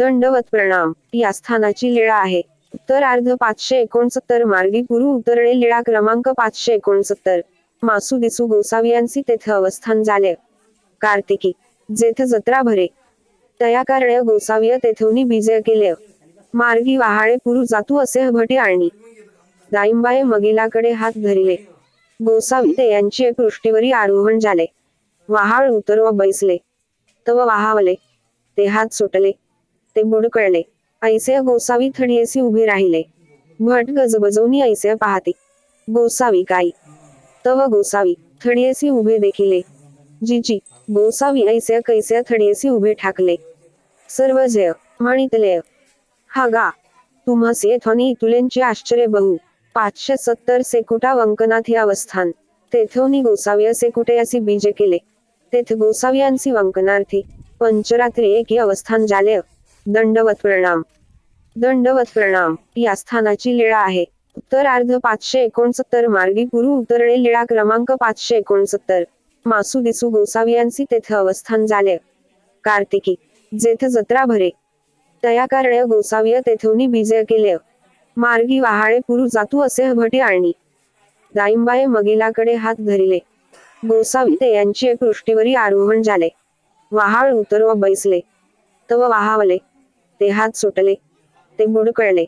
दंडवत प्रणाम या स्थानाची लीळा आहे. उत्तरार्ध पाचशे एकोणसत्तर मार्गी गुरु उतरणे लीळा क्रमांक पाचशे एकोणसत्तर. मासू दिसू गोसावी यांची तेथे अवस्थान झाले. कार्तिकी जेथ जत्रा भरे. तया कारणे गोसावीय तेथोनी विजय केले. मार्गी वहाळे पुरु जातू असे हभटी आणि दाईंबाई मगिलाकडे हात धरिले. गोसावी ते यांची पृष्ठीवरी आरोहण झाले. वहाळ उतरव बैसले. तव वाहावले. ते हात सुटले. ते बुडकळले. ऐसे गोसावी थडीयेसी उभे राहिले. भट गजबजवनी ऐसे पाहते. गोसावी काई तव गोसावी थडीयेसी उभे देखिले. जीजी गोसावी ऐसे कैसे थडीयेसी उभे ठाकले. सर्व जय म्हणितले हा गा तुम्हास येथोनी तुलेंचे आश्चर्य बहु पाचशे सत्तर सेकुटा वंकनाथ हे अवस्थान. तेथोनी गोसावी असे कुठे असे बीजे केले. तेथे गोसावियांसी वंकनार्थी. पंचरात्री एक अवस्थान झाले. दंडवत प्रणाम दंडवत प्रणाम या स्थानाची लीळा आहे. उत्तरार्ध पाचशे एकोणसत्तर मार्गी गुरु उतरणे लीळा क्रमांक पाचशे एकोणसत्तर. मासू दिसू गोसावी यांची तेथे अवस्थान झाले. कार्तिकी जेथे जत्रा भरे. तया कारणे गोसावीय तेथोनी विजय केले. मार्गी वहाळे पुरु जातू असे भटी आणि दाईंबाई मगिलाकडे हात धरिले. गोसावी ते यांची पृष्ठीवरी आरोहण झाले. वहाळ उतरव बैसले. तव वाहावले. ते हात सुटले. ते बुडकळले